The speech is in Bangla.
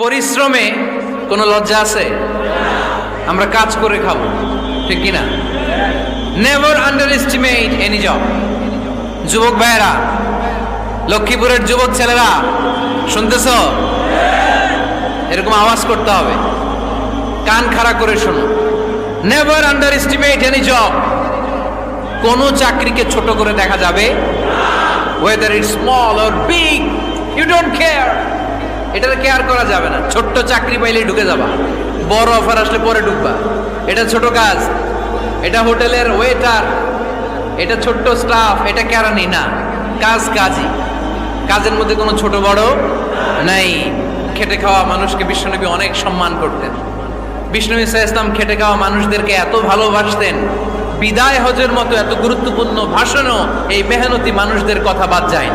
পরিশ্রমে কোনো লজ্জা আছে? আমরা কাজ করে খাব, ঠিক কিনা? Never underestimate any job যুবক ভাইয়েরা, লক্ষ্মীপুরের যুবক ছেলেরা, শুনতেছ? এরকম আওয়াজ করতে হবে। কান খাড়া করে শোনো। Never underestimate any job কোনো চাকরিকে ছোট করে দেখা যাবে? Whether it small or big you don't care এটাতে কেয়ার করা যাবে না। ছোট্ট চাকরি পাইলেই ঢুকে যাবা। বড় অফার আসলে পরে ঢুকবা। এটা ছোট কাজ। এটা হোটেলের ওয়েটার এটা ছোট্ট স্টাফ এটা কেরানি? না। কাজ কাজই। কাজের মধ্যে কোনো ছোট বড় নাই। খেটে খাওয়া মানুষকে বিশ্বনবী অনেক সম্মান করতেন। বিষ্ণু ইসা ইসলাম খেটে খাওয়া মানুষদেরকে এত ভালোবাসতেন। বিদায় হজের মতো এত গুরুত্বপূর্ণ ভাষণও এই মেহনতি মানুষদের কথা বাদ যায়।